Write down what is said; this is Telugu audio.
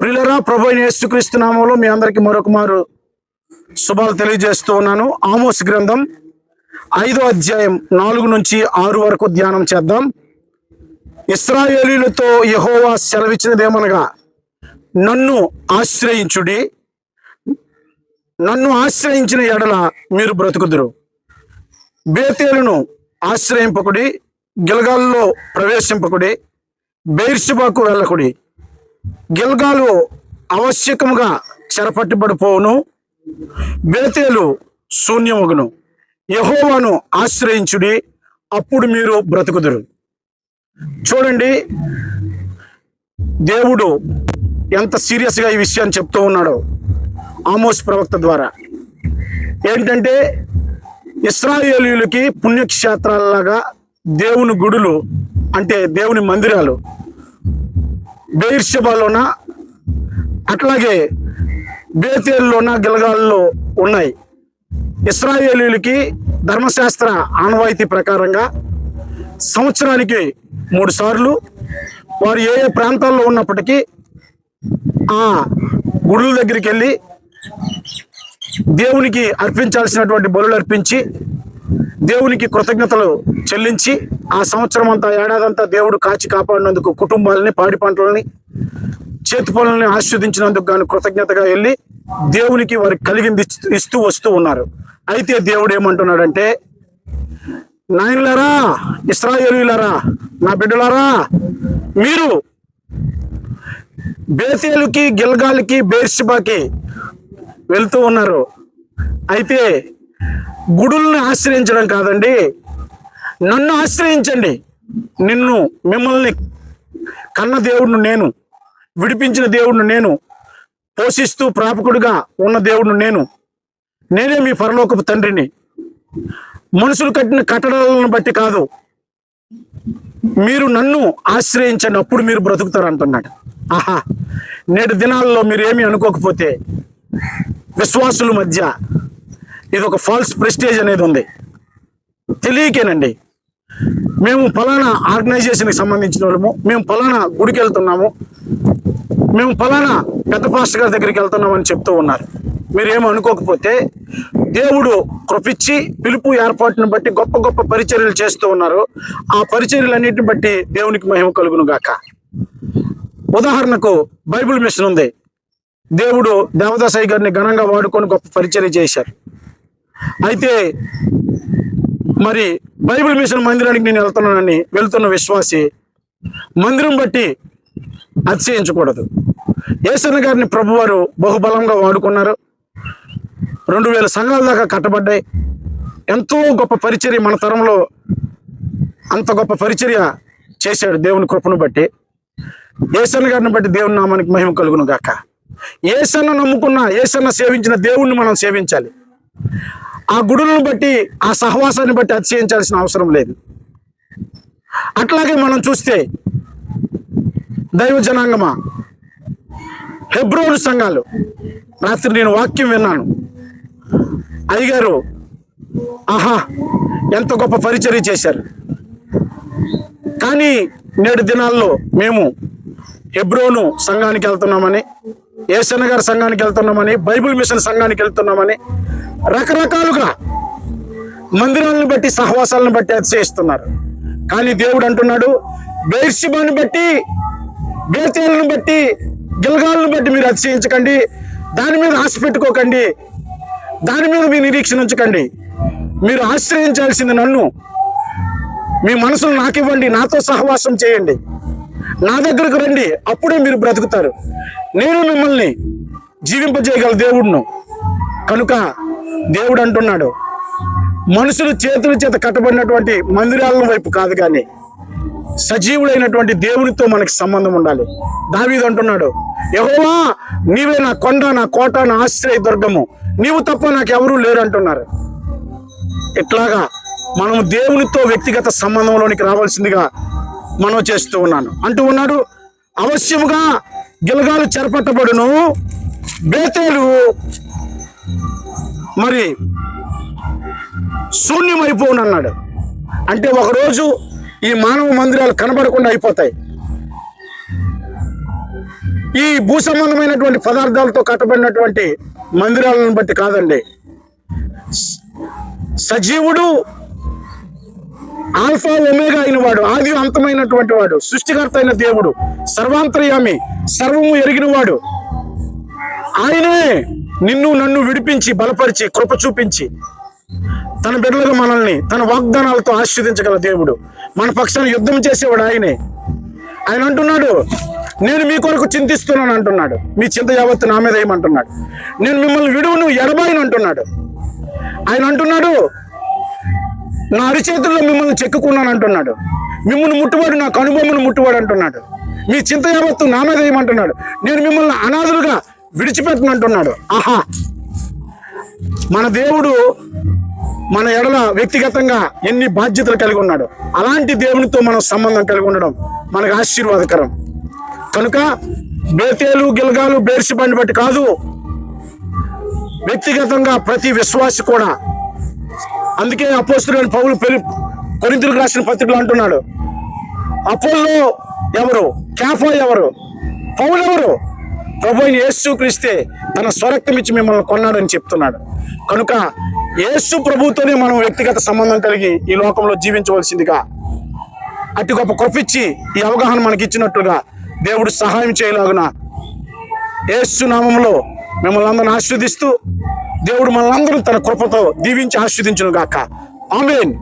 ప్రిలరా ప్రభు అయిన యేసుక్రీస్తు నామంలో మీ అందరికీ మరొక మారు శుభాలు తెలియజేస్తూ ఉన్నాను. ఆమోస్ గ్రంథం ఐదో అధ్యాయం నాలుగు నుంచి ఆరు వరకు ధ్యానం చేద్దాం. ఇస్రాయేలీలతో యహోవా సెలవిచ్చినదేమనగా నన్ను ఆశ్రయించుడి నన్ను ఆశ్రయించిన ఎడల మీరు బ్రతుకుదురు. బేతేలును ఆశ్రయింపకుడి గిలగాల్లో ప్రవేశింపకుడి బెయిర్షిబాకు వెళ్ళకుడి గిల్గాలు ఆవశ్యకముగా చెరపట్టుబడిపోవును. బేతేలు శూన్యమగును. యహోవాను ఆశ్రయించుడి అప్పుడు మీరు బ్రతుకుదురు. చూడండి దేవుడు ఎంత సీరియస్గా ఈ విషయాన్ని చెప్తూ ఉన్నాడో ఆమోస్ ప్రవక్త ద్వారా. ఏంటంటే ఇస్రాయేలీలకి పుణ్యక్షేత్రాలలాగా దేవుని గుడులు అంటే దేవుని మందిరాలు బెయిర్షబాలోన? అట్లాగే బేతేల్లోన గిలగాల్లో ఉన్నాయి. ఇస్రాయేలీలకి ధర్మశాస్త్ర ఆనవాయితీ ప్రకారంగా సంవత్సరానికి మూడు సార్లు వారు ఏ ఏ ప్రాంతాల్లో ఉన్నప్పటికీ ఆ గుడుల దగ్గరికి వెళ్ళి దేవునికి అర్పించాల్సినటువంటి బలులు అర్పించి దేవునికి కృతజ్ఞతలు చెల్లించి ఆ సంవత్సరం అంతా ఏడాదంతా దేవుడు కాచి కాపాడినందుకు కుటుంబాలని పాడి పంటలని చేతి పనులని ఆస్వాదించినందుకు గాను కృతజ్ఞతగా వెళ్ళి దేవునికి వారికి కలిగింది ఇస్తూ- వస్తూ ఉన్నారు. అయితే దేవుడు ఏమంటున్నాడంటే నాయనలారా ఇస్రాయేలీలారా నా బిడ్డలారా మీరు బేతేలుకి గిల్గాలికి బేర్షిబాకి వెళ్తూ ఉన్నారు. అయితే గుడుల్ని ఆశ్రయించడం కాదండి. నన్ను ఆశ్రయించండి. నిన్ను మిమ్మల్ని కన్న దేవుడిని నేను విడిపించిన దేవుడిని నేను పోషిస్తూ ప్రాపకుడిగా ఉన్న దేవుడిని నేను. నేనే మీ పరలోకపు తండ్రిని. మనుషులు కట్టిన కట్టడాలను బట్టి కాదు. మీరు నన్ను ఆశ్రయించండి. అప్పుడు మీరు బ్రతుకుతారు అంటున్నాడు. ఆహా! నేటి దినాల్లో మీరు ఏమీ అనుకోకపోతే విశ్వాసుల మధ్య ఇది ఒక ఫాల్స్ ప్రెస్టేజ్ అనేది ఉంది. తెలియకేనండి. మేము ఫలానా ఆర్గనైజేషన్కి సంబంధించిన వాళ్ళము. మేము ఫలానా గుడికి వెళ్తున్నాము. మేము ఫలానా పెద్ద పాస్టర్ గారి దగ్గరికి వెళ్తున్నామని చెప్తూ ఉన్నారు. మీరేమో అనుకోకపోతే దేవుడు కృపిచ్చి పిలుపు ఏర్పాటును బట్టి గొప్ప గొప్ప పరిచర్యలు చేస్తూ ఉన్నారు. ఆ పరిచర్యలన్నిటిని బట్టి దేవునికి మహిమ కలుగును గాక ఉదాహరణకు బైబిల్ మిషన్ ఉంది. దేవుడు దేవదాసాయి గారిని ఘనంగా వాడుకొని గొప్ప పరిచర్య చేశారు. అయితే మరి బైబిల్ మిషన్ మందిరానికి నేను వెళ్తున్నానని వెళ్తున్న విశ్వాసి మందిరం బట్టి అతిశయించకూడదు. ఏసన్న గారిని ప్రభువారు బహుబలంగా వాడుకున్నారు. రెండు వేల సంఘాల దాకా కట్టబడ్డాయి. ఎంతో గొప్ప పరిచర్య మన తరంలో అంత గొప్ప పరిచర్య చేశాడు దేవుని కృపను బట్టి. ఏసన్న గారిని బట్టి దేవుని నామానికి మహిమ కలుగును గాక. ఏసన్న నమ్ముకున్న ఏసన్న సేవించిన దేవుణ్ణి మనం సేవించాలి. ఆ గుడులను బట్టి ఆ సహవాసాన్ని బట్టి అతిశయించాల్సిన అవసరం లేదు. అట్లాగే మనం చూస్తే దైవ జనాంగమా హెబ్రోను సంఘాలు. రాత్రి నేను వాక్యం విన్నాను. అయ్యగారు ఆహా ఎంత గొప్ప పరిచర్య చేశారు. కానీ నేడు దినాల్లో మేము హెబ్రోను సంఘానికి వెళ్తున్నామని ఏసన్న గారి సంఘానికి వెళ్తున్నామని బైబిల్ మిషన్ సంఘానికి వెళ్తున్నామని రకరకాలుగా మందిరాలను బట్టి సహవాసాలను బట్టి అతిశయిస్తున్నారు. కానీ దేవుడు అంటున్నాడు బేర్షిబాని బట్టి బేతేలను బట్టి గిలగాలను బట్టి మీరు అతిశయించకండి. దాని మీద ఆశ పెట్టుకోకండి. దాని మీద మీ నిరీక్షణ ఉంచకండి. మీరు ఆశ్రయించాల్సింది నన్ను. మీ మనసును నాకివ్వండి. నాతో సహవాసం చేయండి. నా దగ్గరకు రండి అప్పుడే మీరు బ్రతుకుతారు. నేను మిమ్మల్ని జీవింపజేయగల దేవుడును. కనుక దేవుడు అంటున్నాడు మనుషులు చేతుల చేత కట్టబడినటువంటి మందిరాల వైపు కాదు కానీ సజీవుడైనటువంటి దేవునితో మనకి సంబంధం ఉండాలి. దావీదు అంటున్నాడు యెహోవా నీవే నా కొండ నా కోట నా ఆశ్రయ దుర్గము. నీవు తప్ప నాకు ఎవరూ లేరు అంటున్నారు. ఇట్లాగా మనం దేవునితో వ్యక్తిగత సంబంధంలోనికి రావాల్సిందిగా మనం చేస్తూ ఉన్నాను. అంటూ ఉన్నాడు అవశ్యముగా గిలగాలు చెరపట్టబడును బేతేలు మరి శూన్యమైపోను అన్నాడు అంటే ఒకరోజు ఈ మానవ మందిరాలు కనబడకుండా అయిపోతాయి. ఈ భూ సంబంధమైనటువంటి పదార్థాలతో కట్టబడినటువంటి మందిరాలను బట్టి కాదండి. సజీవుడు ఆల్ఫా ఒమేగా అయిన వాడు ఆది అంతమైనటువంటి వాడు సృష్టికర్త అయిన దేవుడు సర్వాంతర్యామి సర్వము ఎరిగిన వాడు ఆయనే నిన్ను నన్ను విడిపించి బలపరిచి కృప చూపించి తన బిడ్డలుగా మనల్ని తన వాగ్దానాలతో ఆశీర్వదించగల దేవుడు. మన పక్షాన యుద్ధం చేసేవాడు ఆయనే. ఆయన అంటున్నాడు నేను మీ కొరకు చింతిస్తున్నాను అంటున్నాడు. మీ చింత యావత్తు నా మీద ఏమంటున్నాడు నేను మిమ్మల్ని విడువును ఎడబాయిని అంటున్నాడు. ఆయన అంటున్నాడు నా అరిచేతుల్లో మిమ్మల్ని చెక్కుకున్నాను అంటున్నాడు మిమ్మల్ని ముట్టువాడు నా కనుబొమ్మను ముట్టువాడు అంటున్నాడు మీ చింత యావత్తు నా మీద ఏమంటున్నాడు నేను మిమ్మల్ని అనాథులుగా విడిచిపెట్టను అంటున్నాడు ఆహా! మన దేవుడు మన ఎడల వ్యక్తిగతంగా ఎన్ని బాధ్యతలు కలిగి ఉన్నాడు. అలాంటి దేవునితో మనం సంబంధం కలిగి ఉండడం మనకు ఆశీర్వాదకరం. కనుక బేతేలు గిల్గాలు బేర్సిబండి బట్టి కాదు వ్యక్తిగతంగా ప్రతి విశ్వాసి కూడా అందుకే అపోస్తులైన పౌలు పెరి కొరింతలకు రాసిన పత్రికలు అంటున్నాడు. అపోల్లో ఎవరు? క్యాఫా ఎవరు? పౌలు ఎవరు? ప్రభు యేసు క్రీస్తే తన స్వరక్తం ఇచ్చి మిమ్మల్ని కొన్నాడని చెప్తున్నాడు. కనుక యేసు ప్రభుతోనే మనం వ్యక్తిగత సంబంధం కలిగి ఈ లోకంలో జీవించవలసిందిగా అట్టి గొప్ప కృపిచ్చి ఈ అవగాహన మనకి ఇచ్చినట్లుగా దేవుడు సహాయం చేయలాగున యేసు నామంలో మిమ్మల్ని అందరిని ఆస్వాదిస్తూ దేవుడు మనందరూ అందరూ తన కృపతో దీవించి ఆస్వాదించును గాక ఆమెన్.